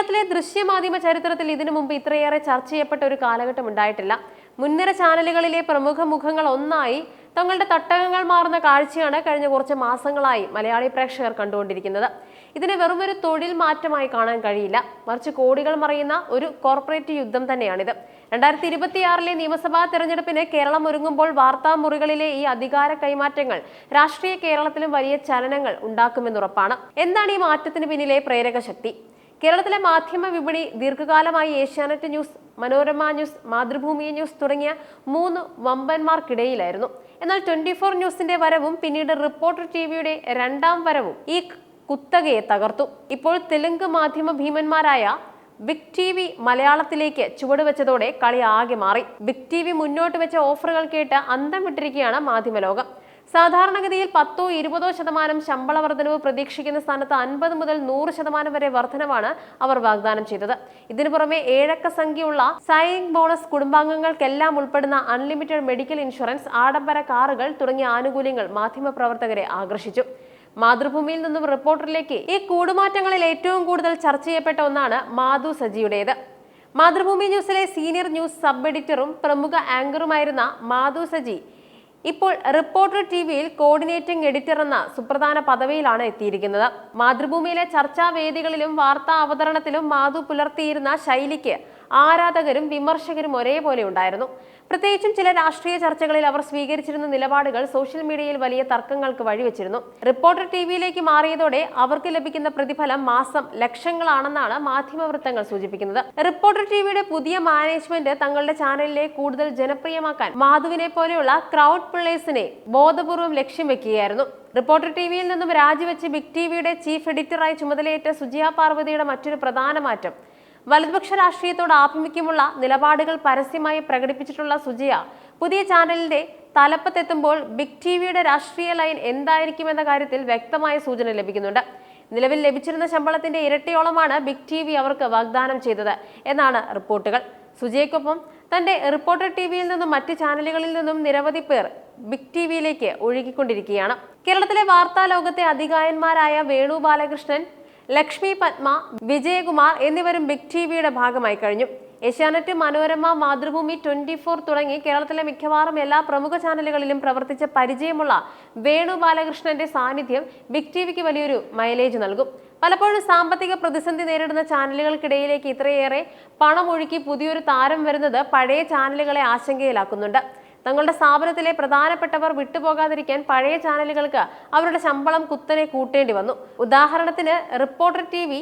കേരളത്തിലെ ദൃശ്യമാധ്യമ ചരിത്രത്തിൽ ഇതിനു മുമ്പ് ഇത്രയേറെ ചർച്ച ചെയ്യപ്പെട്ട ഒരു കാലഘട്ടം ഉണ്ടായിട്ടില്ല. മുൻനിര ചാനലുകളിലെ പ്രമുഖ മുഖങ്ങൾ ഒന്നായി തങ്ങളുടെ തട്ടകങ്ങൾ മാറുന്ന കാഴ്ചയാണ് കഴിഞ്ഞ കുറച്ച് മാസങ്ങളായി മലയാളി പ്രേക്ഷകർ കണ്ടുകൊണ്ടിരിക്കുന്നത്. ഇതിനെ വെറുമൊരു തൊഴിൽ മാറ്റമായി കാണാൻ കഴിയില്ല. മറിച്ച് കോടികൾ മറിയുന്ന ഒരു കോർപ്പറേറ്റ് യുദ്ധം തന്നെയാണിത്. രണ്ടായിരത്തി ഇരുപത്തിയാറിലെ നിയമസഭാ തെരഞ്ഞെടുപ്പിന് കേരളം ഒരുങ്ങുമ്പോൾ വാർത്താ മുറികളിലെ ഈ അധികാര കൈമാറ്റങ്ങൾ രാഷ്ട്രീയ കേരളത്തിലും വലിയ ചലനങ്ങൾ ഉണ്ടാക്കുമെന്നുറപ്പാണ്. എന്താണ് ഈ മാറ്റത്തിന് പിന്നിലെ പ്രേരക ശക്തി കേരളത്തിലെ മാധ്യമ വിപണി ദീർഘകാലമായി Asianet news Manorama news Mathrubhumi news തുടങ്ങിയ മൂന്ന് വമ്പന്മാർക്കിടയിലായിരുന്നു. എന്നാൽ ട്വന്റി ഫോർ ന്യൂസിന്റെ വരവും പിന്നീട് റിപ്പോർട്ടർ ടി വിയുടെ രണ്ടാം വരവും ഈ കുത്തകയെ തകർത്തു. ഇപ്പോൾ തെലുങ്ക് മാധ്യമ ഭീമന്മാരായ ബിഗ് ടി വി മലയാളത്തിലേക്ക് ചുവടുവെച്ചതോടെ കളി ആകെ മാറി. ബിഗ് ടി വി മുന്നോട്ട് വെച്ച ഓഫറുകൾ കേട്ട് അന്തം വിട്ടിരിക്കുകയാണ് മാധ്യമലോകം സാധാരണഗതിയിൽ പത്തോ ഇരുപതോ ശതമാനം ശമ്പള വർധനവ് പ്രതീക്ഷിക്കുന്ന സ്ഥാനത്ത് അൻപത് മുതൽ നൂറ് ശതമാനം വരെ വർധനവാണ് അവർ വാഗ്ദാനം ചെയ്തത്. ഇതിനു പുറമെ ഏഴക്ക സംഖ്യയുള്ള സൈനിങ് ബോണസ് കുടുംബാംഗങ്ങൾക്കെല്ലാം ഉൾപ്പെടുന്ന അൺലിമിറ്റഡ് മെഡിക്കൽ ഇൻഷുറൻസ് ആഡംബര കാറുകൾ തുടങ്ങിയ ആനുകൂല്യങ്ങൾ മാധ്യമപ്രവർത്തകരെ ആകർഷിച്ചു. മാതൃഭൂമിയിൽ നിന്നും റിപ്പോർട്ടറിലേക്ക് ഈ കൂടുമാറ്റങ്ങളിൽ ഏറ്റവും കൂടുതൽ ചർച്ച ചെയ്യപ്പെട്ട ഒന്നാണ് മാധു സജിയുടേത്. മാതൃഭൂമി ന്യൂസിലെ സീനിയർ ന്യൂസ് സബ് എഡിറ്ററും പ്രമുഖ ആങ്കറുമായിരുന്ന മാധു സജി ഇപ്പോൾ റിപ്പോർട്ടർ ടി വിയിൽ കോർഡിനേറ്റിംഗ് എഡിറ്റർ എന്ന സുപ്രധാന പദവിയിലാണ് എത്തിയിരിക്കുന്നത്. മാതൃഭൂമിയിലെ ചർച്ചാവേദികളിലും വാർത്താ അവതരണത്തിലും മാധു പുലർത്തിയിരുന്ന ശൈലിക്ക് ആരാധകരും വിമർശകരും ഒരേപോലെ ഉണ്ടായിരുന്നു. പ്രത്യേകിച്ചും ചില രാഷ്ട്രീയ ചർച്ചകളിൽ അവർ സ്വീകരിച്ചിരുന്ന നിലപാടുകൾ സോഷ്യൽ മീഡിയയിൽ വലിയ തർക്കങ്ങൾക്ക് വഴിവെച്ചിരുന്നു. റിപ്പോർട്ടർ ടി വിയിലേക്ക് മാറിയതോടെ അവർക്ക് ലഭിക്കുന്ന പ്രതിഫലം മാസം ലക്ഷങ്ങളാണെന്നാണ് മാധ്യമവൃത്തങ്ങൾ സൂചിപ്പിക്കുന്നത്. റിപ്പോർട്ടർ ടി വിയുടെ പുതിയ മാനേജ്മെന്റ് തങ്ങളുടെ ചാനലിലെ കൂടുതൽ ജനപ്രിയമാക്കാൻ മാധുവിനെ പോലെയുള്ള ക്രൗഡ് പിള്ളേഴ്സിനെ ബോധപൂർവം ലക്ഷ്യം വെക്കുകയായിരുന്നു. റിപ്പോർട്ടർ ടി വിയിൽ നിന്നും രാജിവെച്ച് ബിഗ് ടി വിയുടെ ചീഫ് എഡിറ്ററായി ചുമതലയേറ്റ സുജിയ പാർവതിയുടെ മറ്റൊരു പ്രധാന മാറ്റം വലതുപക്ഷ രാഷ്ട്രീയത്തോട് ആഭിമുഖ്യമുള്ള നിലപാടുകൾ പരസ്യമായി പ്രകടിപ്പിച്ചിട്ടുള്ള സുജിയ പുതിയ ചാനലിന്റെ തലപ്പത്തെത്തുമ്പോൾ ബിഗ് ടി വിയുടെ രാഷ്ട്രീയ ലൈൻ എന്തായിരിക്കുമെന്ന കാര്യത്തിൽ വ്യക്തമായ സൂചന ലഭിക്കുന്നുണ്ട്. നിലവിൽ ലഭിച്ചിരുന്ന ശമ്പളത്തിന്റെ ഇരട്ടിയോളമാണ് ബിഗ് ടി വി അവർക്ക് വാഗ്ദാനം ചെയ്തത് എന്നാണ് റിപ്പോർട്ടുകൾ. സുജയ്ക്കൊപ്പം തന്റെ റിപ്പോർട്ടർ ടി വിയിൽ നിന്നും മറ്റ് ചാനലുകളിൽ നിന്നും നിരവധി പേർ ബിഗ് ടി വിയിലേക്ക് ഒഴുകിക്കൊണ്ടിരിക്കുകയാണ്. കേരളത്തിലെ വാർത്താ ലോകത്തെ അധികായന്മാരായ വേണു ബാലകൃഷ്ണൻ ലക്ഷ്മി പത്മ വിജയകുമാർ എന്നിവരും ബിഗ് ടി വിയുടെ ഭാഗമായി കഴിഞ്ഞു. ഏഷ്യാനെറ്റ് മനോരമ മാതൃഭൂമി ട്വന്റി ഫോർ തുടങ്ങി കേരളത്തിലെ മിക്കവാറും എല്ലാ പ്രമുഖ ചാനലുകളിലും പ്രവർത്തിച്ച പരിചയമുള്ള വേണു ബാലകൃഷ്ണന്റെ സാന്നിധ്യം ബിഗ് ടി വിക്ക് വലിയൊരു മൈലേജ് നൽകും. പലപ്പോഴും സാമ്പത്തിക പ്രതിസന്ധി നേരിടുന്ന ചാനലുകൾക്കിടയിലേക്ക് ഇത്രയേറെ പണമൊഴുക്കി പുതിയൊരു താരം വരുന്നത് പഴയ ചാനലുകളെ ആശങ്കയിലാക്കുന്നുണ്ട്. തങ്ങളുടെ സ്ഥാപനത്തിലെ പ്രധാനപ്പെട്ടവർ വിട്ടുപോകാതിരിക്കാൻ പഴയ ചാനലുകൾക്ക് അവരുടെ ശമ്പളം കുത്തനെ കൂട്ടേണ്ടി വന്നു. ഉദാഹരണത്തിന് റിപ്പോർട്ടർ ടി വി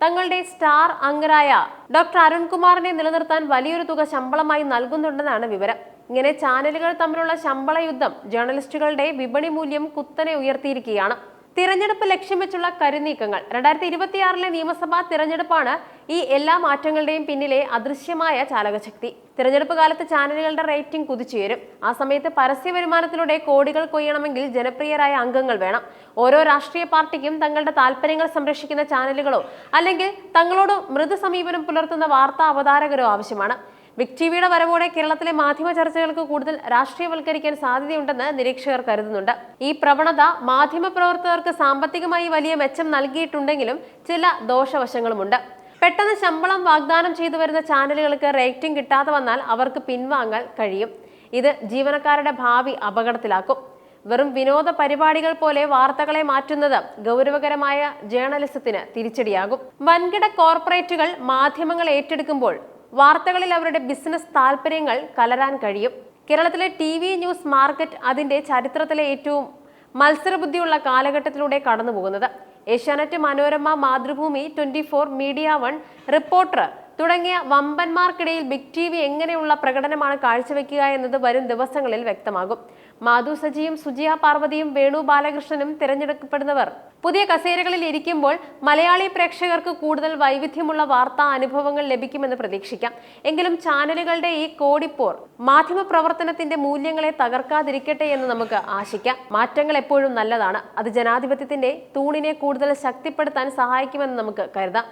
തങ്ങളുടെ സ്റ്റാർ അംഗരായ ഡോക്ടർ അരുൺകുമാറിനെ നിലനിർത്താൻ വലിയൊരു തുക ശമ്പളമായി നൽകുന്നുണ്ടെന്നാണ് വിവരം. ഇങ്ങനെ ചാനലുകൾ തമ്മിലുള്ള ശമ്പള യുദ്ധം ജേർണലിസ്റ്റുകളുടെ വിപണി മൂല്യം കുത്തനെ ഉയർത്തിയിരിക്കുകയാണ്. തിരഞ്ഞെടുപ്പ് ലക്ഷ്യം വെച്ചുള്ള കരുനീക്കങ്ങൾ. രണ്ടായിരത്തി ഇരുപത്തിയാറിലെ നിയമസഭാ തിരഞ്ഞെടുപ്പാണ് ഈ എല്ലാ മാറ്റങ്ങളുടെയും പിന്നിലെ അദൃശ്യമായ ചാലകശക്തി. തിരഞ്ഞെടുപ്പ് കാലത്ത് ചാനലുകളുടെ റേറ്റിംഗ് കുതിച്ചുയരും. ആ സമയത്ത് പരസ്യ വരുമാനത്തിലൂടെ കോടികൾ കൊയ്യണമെങ്കിൽ ജനപ്രിയരായ അംഗങ്ങൾ വേണം. ഓരോ രാഷ്ട്രീയ പാർട്ടിക്കും തങ്ങളുടെ താല്പര്യങ്ങൾ സംരക്ഷിക്കുന്ന ചാനലുകളോ അല്ലെങ്കിൽ തങ്ങളോട് മൃദു സമീപനം പുലർത്തുന്ന വാർത്താ അവതാരകരോ ആവശ്യമാണ്. ബിഗ് ടിവിയുടെ വരവോടെ കേരളത്തിലെ മാധ്യമ ചർച്ചകൾക്ക് കൂടുതൽ രാഷ്ട്രീയവൽക്കരിക്കാൻ സാധ്യതയുണ്ടെന്ന് നിരീക്ഷകർ കരുതുന്നുണ്ട്. ഈ പ്രവണത മാധ്യമ പ്രവർത്തകർക്ക് സാമ്പത്തികമായി വലിയ മെച്ചം നൽകിയിട്ടുണ്ടെങ്കിലും ചില ദോഷവശങ്ങളുമുണ്ട്. പെട്ടെന്ന് ശമ്പളം വാഗ്ദാനം ചെയ്തു വരുന്ന ചാനലുകൾക്ക് റേറ്റിംഗ് കിട്ടാതെ വന്നാൽ അവർക്ക് പിൻവാങ്ങാൻ കഴിയും. ഇത് ജീവനക്കാരുടെ ഭാവി അപകടത്തിലാക്കും. വെറും വിനോദ പരിപാടികൾ പോലെ വാർത്തകളെ മാറ്റുന്നത് ഗൗരവകരമായ ജേർണലിസത്തിന് തിരിച്ചടിയാകും. വൻകിട കോർപ്പറേറ്റുകൾ മാധ്യമങ്ങൾ ഏറ്റെടുക്കുമ്പോൾ വാർത്തകളിൽ അവരുടെ ബിസിനസ് താല്പര്യങ്ങൾ കലരാൻ കഴിയും. കേരളത്തിലെ ടി വി ന്യൂസ് മാർക്കറ്റ് അതിന്റെ ചരിത്രത്തിലെ ഏറ്റവും മത്സരബുദ്ധിയുള്ള കാലഘട്ടത്തിലൂടെ കടന്നു പോകുന്നത് Asianet Manorama Mathrubhumi twenty four media one reporter തുടങ്ങിയ വമ്പന്മാർക്കിടയിൽ ബിഗ് ടി വി എങ്ങനെയുള്ള പ്രകടനമാണ് കാഴ്ചവെക്കുക എന്നത് വരും ദിവസങ്ങളിൽ വ്യക്തമാകും. മാധു സജിയും സുജിയ പാർവതിയും വേണു ബാലകൃഷ്ണനും തിരഞ്ഞെടുക്കപ്പെടുന്നവർ. പുതിയ കസേരകളിൽ ഇരിക്കുമ്പോൾ മലയാളി പ്രേക്ഷകർക്ക് കൂടുതൽ വൈവിധ്യമുള്ള വാർത്താ അനുഭവങ്ങൾ ലഭിക്കുമെന്ന് പ്രതീക്ഷിക്കാം. എങ്കിലും ചാനലുകളുടെ ഈ കോടിപ്പോർ മാധ്യമ പ്രവർത്തനത്തിന്റെ മൂല്യങ്ങളെ തകർക്കാതിരിക്കട്ടെ എന്ന് നമുക്ക് ആശിക്കാം. മാറ്റങ്ങൾ എപ്പോഴും നല്ലതാണ്. അത് ജനാധിപത്യത്തിന്റെ തൂണിനെ കൂടുതൽ ശക്തിപ്പെടുത്താൻ സഹായിക്കുമെന്ന് നമുക്ക് കരുതാം.